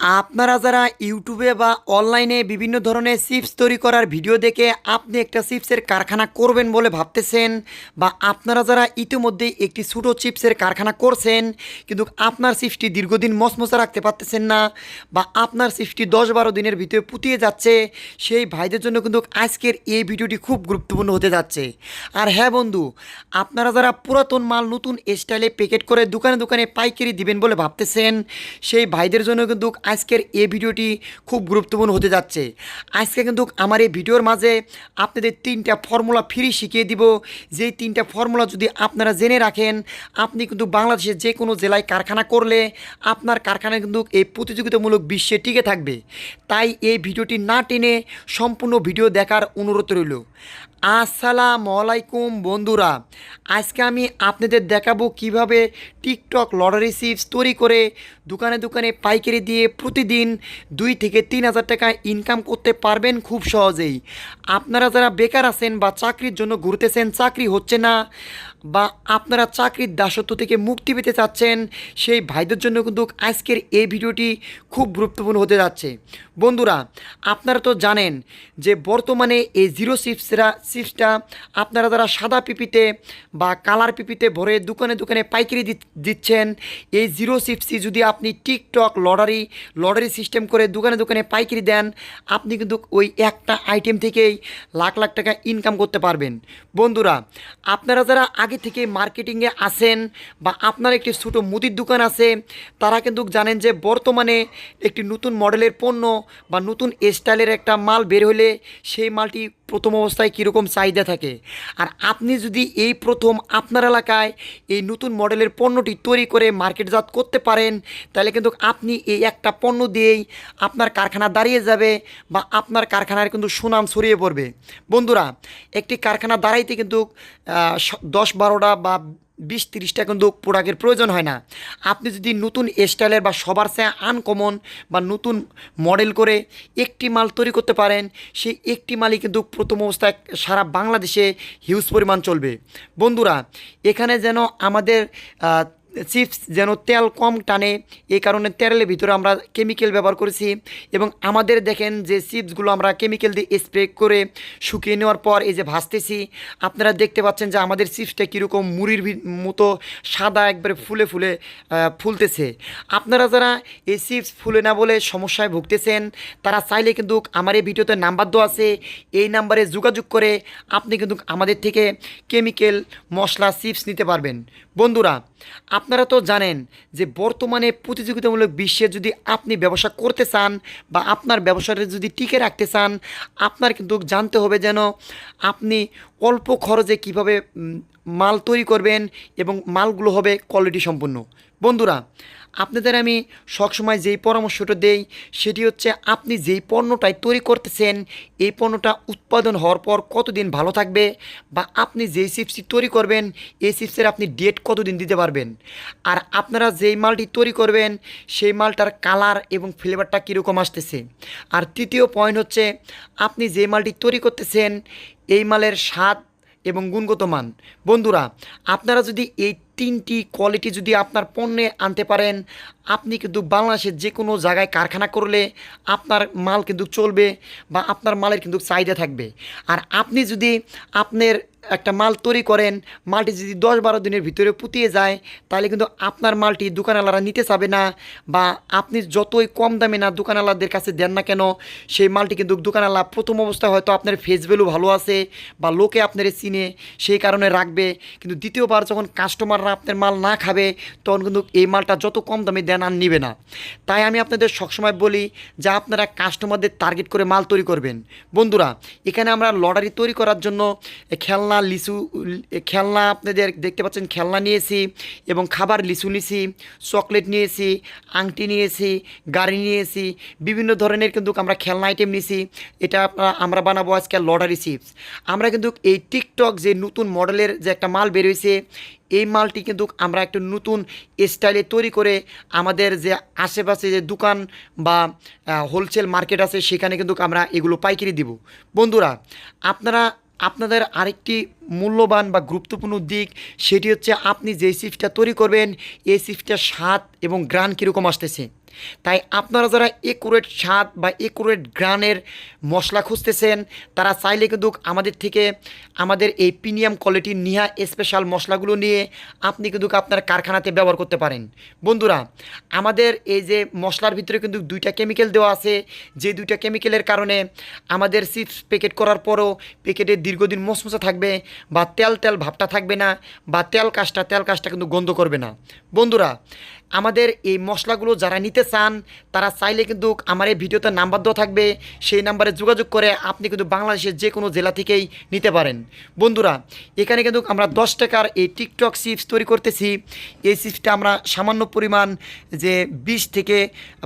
আপনারা যারা ইউটিউবে বা অনলাইনে বিভিন্ন ধরনের চিপস তৈরি করার ভিডিও দেখে আপনি একটা চিপসের কারখানা করবেন বলে ভাবতেছেন বা আপনারা যারা ইতিমধ্যেই একটি ছোটো চিপসের কারখানা করছেন কিন্তু আপনার চিপসটি দীর্ঘদিন মচমচা রাখতে পারতেছেন না বা আপনার চিপসটি দশ বারো দিনের ভিতরে পুতিয়ে যাচ্ছে, সেই ভাইদের জন্য কিন্তু আজকের এই ভিডিওটি খুব গুরুত্বপূর্ণ হতে যাচ্ছে। আর হ্যাঁ বন্ধু, আপনারা যারা পুরাতন মাল নতুন স্টাইলে প্যাকেট করে দোকানে দোকানে পাইকারি দিবেন বলে ভাবতেছেন, সেই ভাইদের জন্য কিন্তু আজকের এই ভিডিওটি খুব গুরুত্বপূর্ণ হতে যাচ্ছে। আজকে কিন্তু আমার এই ভিডিওর মাঝে আপনাদের তিনটা ফর্মুলা ফ্রি শিখিয়ে দিব। যেই তিনটা ফর্মুলা যদি আপনারা জেনে রাখেন, আপনি কিন্তু বাংলাদেশের যে কোনো জেলায় কারখানা করলে আপনার কারখানা কিন্তু এই প্রতিযোগিতামূলক বিশ্বে টিকে থাকবে। তাই এই ভিডিওটি না টেনে সম্পূর্ণ ভিডিও দেখার অনুরোধ রইল। আসসালামু আলাইকুম, বন্ধুরা। আজকে আমি আপনাদের দেখাবো কীভাবে টিকটক লটারি চিপস তৈরি করে দোকানে দোকানে পাইকারি দিয়ে প্রতিদিন দুই থেকে তিন হাজার টাকা ইনকাম করতে পারবেন খুব সহজেই। আপনারা যারা বেকার আছেন বা চাকরির জন্য ঘুরতেছেন, চাকরি হচ্ছে না। বা আপনারা চাকরির দাসত্ব থেকে মুক্তি পেতে চাচ্ছেন, সেই ভাইদের জন্য কিন্তু আজকের এই ভিডিওটি খুব গুরুত্বপূর্ণ হতে যাচ্ছে। বন্ধুরা, আপনারা তো জানেন যে বর্তমানে এই জিরো চিপসরা চিপসটা আপনারা যারা সাদা পিপিতে বা কালার পিপিতে ভরে দোকানে দোকানে পাইকারি দিচ্ছেন, এই জিরো চিপসি যদি আপনি টিকটক, লটারি লটারি সিস্টেম করে দোকানে দোকানে পাইকারি দেন, আপনি কিন্তু ওই একটা আইটেম থেকেই লাখ লাখ টাকা ইনকাম করতে পারবেন। বন্ধুরা, আপনারা যারা আগে থেকে মার্কেটিংয়ে আসেন বা আপনার একটি ছোটো মুদির দোকান আছে, তারা কিন্তু জানেন যে বর্তমানে একটি নতুন মডেলের পণ্য বা নতুন স্টাইলের একটা মাল বের হলে সেই মালটি প্রথম অবস্থায় কীরকম চাহিদা থাকে? আর আপনি যদি এই প্রথম আপনার এলাকায় এই নতুন মডেলের পণ্যটি তৈরি করে মার্কেটজাত করতে পারেন, তাহলে কিন্তু আপনি এই একটা পণ্য দিয়েই আপনার কারখানা দাঁড়িয়ে যাবে বা আপনার কারখানার কিন্তু সুনাম ছড়িয়ে পড়বে। বন্ধুরা, একটি কারখানা দাঁড়াইতে কিন্তু দশ বারোটা বা বিশ তিরিশটা কিন্তু প্রোডাক্টের প্রয়োজন হয় না। আপনি যদি নতুন স্টাইলের বা সবার চেয়ে আনকমন বা নতুন মডেল করে একটি মাল তৈরি করতে পারেন, সেই একটি মালই কিন্তু প্রথম অবস্থায় সারা বাংলাদেশে হিউজ পরিমাণ চলবে। বন্ধুরা, এখানে যেন আমাদের চিপস যেন তেল কম টানে, এই কারণে তেলের ভিতরে আমরা কেমিক্যাল ব্যবহার করেছি এবং আমাদের দেখেন যে চিপসগুলো আমরা কেমিক্যাল দিয়ে স্প্রে করে শুকিয়ে নেওয়ার পর এই যে ভাজতেছি, আপনারা দেখতে পাচ্ছেন যে আমাদের চিপসটা কীরকম মুড়ির মতো সাদা একবারে ফুলে ফুলে ফুলতেছে। আপনারা যারা এই চিপস ফুলে না বলে সমস্যায় ভুগতেছেন, তারা চাইলে কিন্তু আমার এই ভিডিওতে নাম্বার দেওয়া আছে, এই নাম্বারে যোগাযোগ করে আপনি কিন্তু আমাদের থেকে কেমিক্যাল মশলা চিপস নিতে পারবেন। বন্ধুরা আপনারা তো জানেন যে বর্তমানে প্রতিযোগিতামূলক বিশ্বে যদি আপনি ব্যবসা করতে চান বা আপনার ব্যবসাটা যদি টিকে রাখতে চান, আপনার কিন্তু জানতে হবে যেন আপনি অল্প খরচে কীভাবে মাল তৈরি করবেন এবং মালগুলো হবে কোয়ালিটি সম্পন্ন বন্ধুরা আপনাদের আমি সবসময় যেই পরামর্শটা দেই, সেটি হচ্ছে আপনি যেই পণ্যটাই তৈরি করতেছেন, এই পণ্যটা উৎপাদন হওয়ার পর কতদিন ভালো থাকবে বা আপনি যেই চিপসটি তৈরি করবেন, এই চিপসের আপনি ডেট কতদিন দিতে পারবেন? আর আপনারা যেই মালটি তৈরি করবেন, সেই মালটার কালার এবং ফ্লেভারটা কীরকম আসতেছে? আর তৃতীয় পয়েন্ট হচ্ছে, আপনি যে মালটি তৈরি করতেছেন, এই মালের স্বাদ এবং গুণগত মান। বন্ধুরা, আপনারা যদি এই তিনটি কোয়ালিটি যদি আপনার পণ্যে আনতে পারেন, আপনি কিন্তু বাংলাদেশের যে কোনো জায়গায় কারখানা করলে আপনার মাল কিন্তু চলবে বা আপনার মালের কিন্তু চাহিদা থাকবে। আর আপনি যদি আপনার একটা মাল তৈরি করেন, মালটি যদি দশ বারো দিনের ভিতরে পুতিয়ে যায়, তাহলে কিন্তু আপনার মালটি দোকানওয়ালারা নিতে চাবে না বা আপনি যতই কম দামে না দোকানওয়ালাদের কাছে দেন না কেন, সেই মালটি কিন্তু দোকানওয়ালা প্রথম অবস্থায় হয়তো আপনার ফেস ভ্যালু ভালো আছে বা লোকে আপনার চিনে, সেই কারণে রাখবে। কিন্তু দ্বিতীয়বার যখন কাস্টমাররা আপনার মাল না খাবে, তখন কিন্তু এই মালটা যত কম দামে দেন আর নিবে না। তাই আমি আপনাদের সবসময় বলি যে আপনারা কাস্টমারদের টার্গেট করে মাল তৈরি করবেন। বন্ধুরা, এখানে আমরা লটারি তৈরি করার জন্য খেলনা লিচু খেলনা আপনাদের দেখতে পাচ্ছেন, খেলনা নিয়েছি এবং খাবার, লিচু নিয়েছি, চকলেট নিয়েছি, আংটি নিয়েছি, গাড়ি নিয়েছি, বিভিন্ন ধরনের কিন্তু আমরা খেলনা আইটেম নিয়েছি। এটা আমরা বানাবো আজকে লটারি চিপস। আমরা কিন্তু এই টিকটক যে নতুন মডেলের যে একটা মাল বেরোয়েছে এই মালটি কিন্তু আমরা একটা নতুন স্টাইলে তৈরি করে আমাদের যে আশেপাশে যে দোকান বা হোলসেল মার্কেট আছে, সেখানে কিন্তু আমরা এগুলো পাইকারি দিব। বন্ধুরা, আপনারা আপনাদের আরেকটি মূল্যবান বা গুরুত্বপূর্ণ দিক, সেটি হচ্ছে আপনি যে সিফটটা তৈরি করবেন, এই চিপসটার স্বাদ এবং গ্রান কীরকম আসতেছে? তাই আপনারা যারা একুরেট স্বাদ বা একুরেট গ্রানের মশলা খুঁজতেছেন, তারা চাইলে কিন্তু আমাদের থেকে আমাদের এই প্রিমিয়াম কোয়ালিটির নিহা স্পেশাল মশলাগুলো নিয়ে আপনি কিন্তু আপনার কারখানাতে ব্যবহার করতে পারেন। বন্ধুরা, আমাদের এই যে মশলার ভিতরে কিন্তু দুইটা কেমিক্যাল দেওয়া আছে। যে দুইটা কেমিক্যালের কারণে আমাদের চিপস প্যাকেট করার পরও প্যাকেটে দীর্ঘদিন মশমশা থাকবে বা তেল তেল ভাবটা থাকবে না বা তেল কাজটা তেল কাজটা কিন্তু গন্ধ করবে না। বন্ধুরা আমাদের এই মশলাগুলো যারা নিতে চান, তারা চাইলে কিন্তু আমার এই ভিডিওতে নাম্বার দেওয়া থাকবে। সেই নাম্বারে যোগাযোগ করে আপনি কিন্তু বাংলাদেশের যে কোনো জেলা থেকেই নিতে পারেন। বন্ধুরা, এখানে কিন্তু আমরা দশ টাকার এই টিকটক চিপস তৈরি করতেছি। এই চিপসটা আমরা সামান্য পরিমাণ যে বিশ থেকে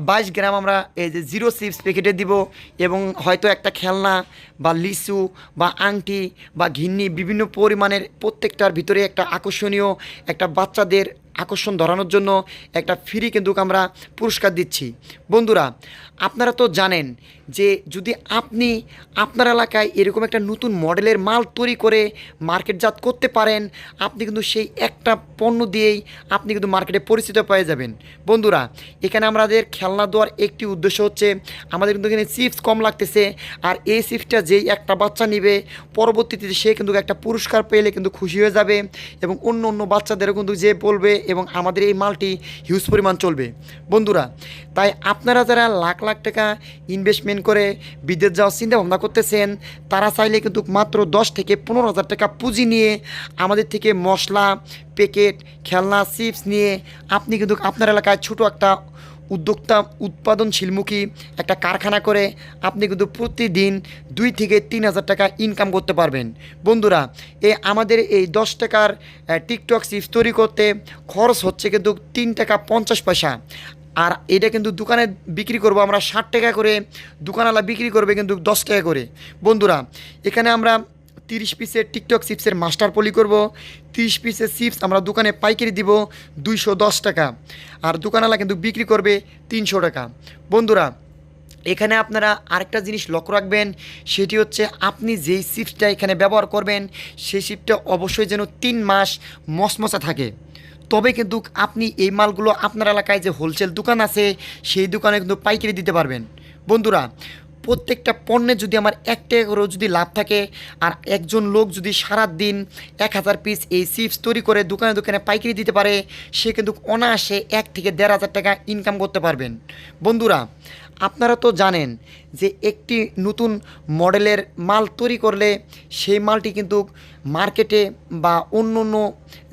বাইশ গ্রাম আমরা এই যে জিরো চিপস প্যাকেটে দিব এবং হয়তো একটা খেলনা বা লিচু বা আংটি বা ঘিন্নি বিভিন্ন পরিমাণের প্রত্যেকটার ভিতরে একটা আকর্ষণীয় একটা বাচ্চাদের আকর্ষণ ধরানোর জন্য একটা ফ্রি কিন্তু আমরা পুরস্কার দিচ্ছি। বন্ধুরা, আপনারা তো জানেন যে যদি আপনি আপনার এলাকায় এরকম একটা নতুন মডেলের মাল তৈরি করে মার্কেটজাত করতে পারেন, আপনি কিন্তু সেই একটা পণ্য দিয়েই আপনি কিন্তু মার্কেটে পরিচিত পেয়ে যাবেন। বন্ধুরা, এখানে আমাদের খেলনা দেওয়ার একটি উদ্দেশ্য হচ্ছে আমাদের কিন্তু এখানে চিপস কম লাগতেছে আর এই চিপসটা যেই একটা বাচ্চা নিবে, পরবর্তীতে সে কিন্তু একটা পুরস্কার পেলে কিন্তু খুশি হয়ে যাবে এবং অন্য অন্য বাচ্চাদেরও কিন্তু যে বলবে এবং আমাদের এই মালটি হিউজ পরিমাণ চলবে। বন্ধুরা, তাই আপনারা যারা লাখ লাখ টাকা ইনভেস্টমেন্ট করে বিদেশ যাওয়ার চিন্তাভাবনা করতেছেন, তারা চাইলে কিন্তু মাত্র দশ থেকে পনেরো হাজার টাকা পুঁজি নিয়ে আমাদের থেকে মশলা প্যাকেট খেলনা চিপস নিয়ে আপনি কিন্তু আপনার এলাকায় ছোটো একটা উদ্যোক্তা উৎপাদনশীলমুখী একটা কারখানা করে আপনি কিন্তু প্রতিদিন দুই থেকে তিন হাজার টাকা ইনকাম করতে পারবেন। বন্ধুরা, এ আমাদের এই দশ টাকার টিকটক চিপস তৈরি করতে খরচ হচ্ছে কিন্তু তিন টাকা পঞ্চাশ পয়সা। আর এটা কিন্তু দোকানে বিক্রি করব আমরা ষাট টাকা করে, দোকানওয়ালা বিক্রি করবে কিন্তু দশ টাকা করে। বন্ধুরা, এখানে আমরা তিরিশ পিসের টিকটক চিপসের মাস্টার পলি করব। তিরিশ পিসের চিপস আমরা দোকানে পাইকারি দিব দুইশো দশ টাকা। আর দোকানওয়ালা কিন্তু বিক্রি করবে তিনশো টাকা। বন্ধুরা, এখানে আপনারা আরেকটা জিনিস লক্ষ্য রাখবেন, সেটি হচ্ছে আপনি যেই চিপসটা এখানে ব্যবহার করবেন, সেই চিপসটা অবশ্যই যেন তিন মাস মশমশা থাকে। তবে কিন্তু আপনি এই মালগুলো আপনার এলাকায় যে হোলসেল দোকান আছে, সেই দোকানে কিন্তু পাইকারি দিতে পারবেন। বন্ধুরা প্রত্যেকটা পণ্যে যদি আমার এক টাকা করেও যদি লাভ থাকে, আর একজন লোক যদি সারা দিন এক হাজার পিস এই চিপস তৈরি করে দোকানে দোকানে পাইকারি দিতে পারে, সে কিন্তু অনায়াসে এক থেকে দেড় হাজার টাকা ইনকাম করতে পারবেন। বন্ধুরা আপনারা তো জানেন যে একটি নতুন মডেলের মাল তৈরি করলে সেই মালটি কিন্তু মার্কেটে বা অন্য অন্য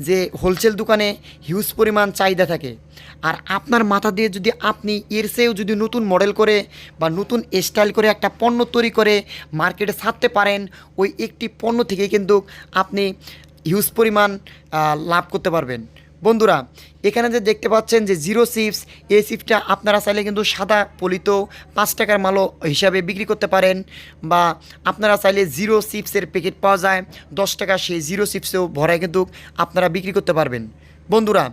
যে হোলসেল দোকানে হিউজ পরিমাণ চাহিদা থাকে। আর আপনার মাথা দিয়ে যদি আপনি এর চেয়েও যদি নতুন মডেল করে বা নতুন স্টাইল করে একটা পণ্য তৈরি করে মার্কেটে ছাড়তে পারেন, ওই একটি পণ্য থেকে কিন্তু আপনি হিউজ পরিমাণ লাভ করতে পারবেন। বন্ধুরা, এখানে যে দেখতে পাচ্ছেন যে জিরো চিপস এই চিপসটা আপনারা চাইলে কিন্তু সাদা পলিত পাঁচ টাকার মালও হিসাবে বিক্রি করতে পারেন বা আপনারা চাইলে জিরো চিপসের প্যাকেট পাওয়া যায়। দশ টাকা সেই জিরো চিপসেও ভরায় কিন্তু আপনারা বিক্রি করতে পারবেন। বন্ধুরা,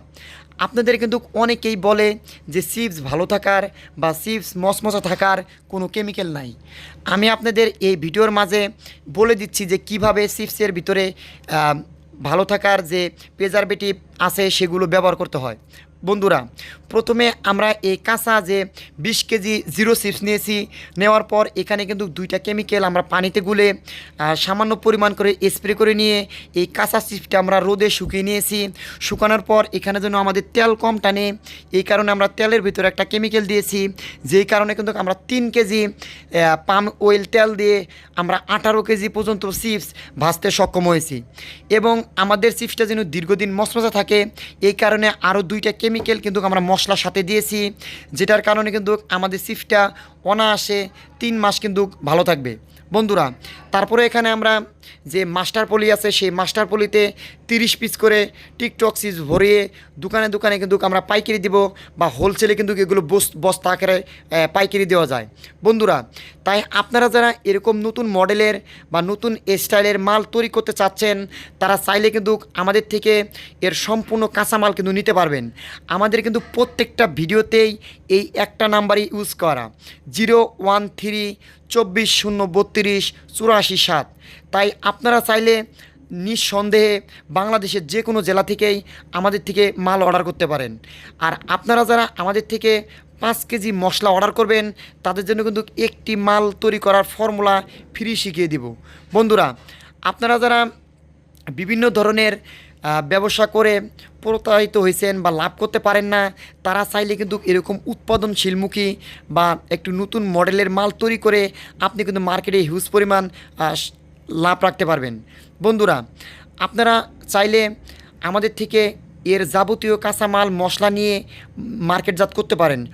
আপনাদের কিন্তু অনেকেই বলে যে চিপস ভালো থাকার বা চিপস মশমশা থাকার কোনো কেমিক্যাল নাই। আমি আপনাদের এই ভিডিওর মাঝে বলে দিচ্ছি যে কীভাবে চিপসের ভিতরে ভালো থাকার যে প্রেজারভেটিভ আছে সেগুলো ব্যবহার করতে হয়। বন্ধুরা, প্রথমে আমরা এই কাঁচা যে বিশ কেজি জিরো চিপস নিয়েছি, নেওয়ার পর এখানে কিন্তু দুইটা কেমিক্যাল আমরা পানিতে গুলে সামান্য পরিমাণ করে স্প্রে করে নিয়ে এই কাঁচা চিপসটা আমরা রোদে শুকিয়ে নিয়েছি। শুকানোর পর এখানে যেন আমাদের তেল কম টানে, এই কারণে আমরা তেলের ভিতরে একটা কেমিক্যাল দিয়েছি, যেই কারণে কিন্তু আমরা তিন কেজি পাম অয়েল তেল দিয়ে আমরা আঠারো কেজি পর্যন্ত চিপস ভাজতে সক্ষম হয়েছি। এবং আমাদের চিপসটা যেন দীর্ঘদিন মশমশা থাকে, এই কারণে আরও দুইটা কেমিক্যাল কিন্তু আমরা মশলার সাথে দিয়েছি, যেটার কারণে কিন্তু আমাদের সিফটা অনায়াসে তিন মাস কিন্তু ভালো থাকবে। বন্ধুরা, তারপরে এখানে আমরা যে মাস্টার পলি আছে, সেই মাস্টার পলিতে তিরিশ পিস করে টিকটক সিজ ভরিয়ে দোকানে দোকানে কিন্তু আমরা পাইকারি দিব বা হোলসেলে কিন্তু এগুলো বস- বস্তা আকারে পাইকারি দেওয়া যায়। বন্ধুরা, তাই আপনারা যারা এরকম নতুন মডেলের বা নতুন স্টাইলের মাল তৈরি করতে চাচ্ছেন, তারা চাইলে কিন্তু আমাদের থেকে এর সম্পূর্ণ কাঁচামাল কিন্তু নিতে পারবেন। আমাদের কিন্তু প্রত্যেকটা ভিডিওতেই এই একটা নাম্বারই ইউজ করা। জিরো ওয়ান থ্রি চব্বিশ শূন্য বত্রিশ চুরাশি সাত। তাই আপনারা চাইলে নিঃসন্দেহে বাংলাদেশের যে কোনো জেলা থেকেই আমাদের থেকে মাল অর্ডার করতে পারেন। আর আপনারা যারা আমাদের থেকে পাঁচ কেজি মশলা অর্ডার করবেন, তাদের জন্য কিন্তু একটি মাল তৈরি করার ফর্মুলা ফ্রি শিখিয়ে দিব। বন্ধুরা, আপনারা যারা বিভিন্ন ধরনের ব্যবসা করে প্রতারিত হয়েছেন বা লাভ করতে পারেন না, তারা চাইলে কিন্তু এরকম উৎপাদনশীলমুখী বা একটু নতুন মডেলের মাল তৈরি করে আপনি কিন্তু মার্কেটে হিউজ পরিমাণ লাভ রাখতে পারবেন। বন্ধুরা, আপনারা চাইলে আমাদের থেকে এর যাবতীয় কাঁচামাল, মশলা নিয়ে মার্কেটজাত করতে পারেন।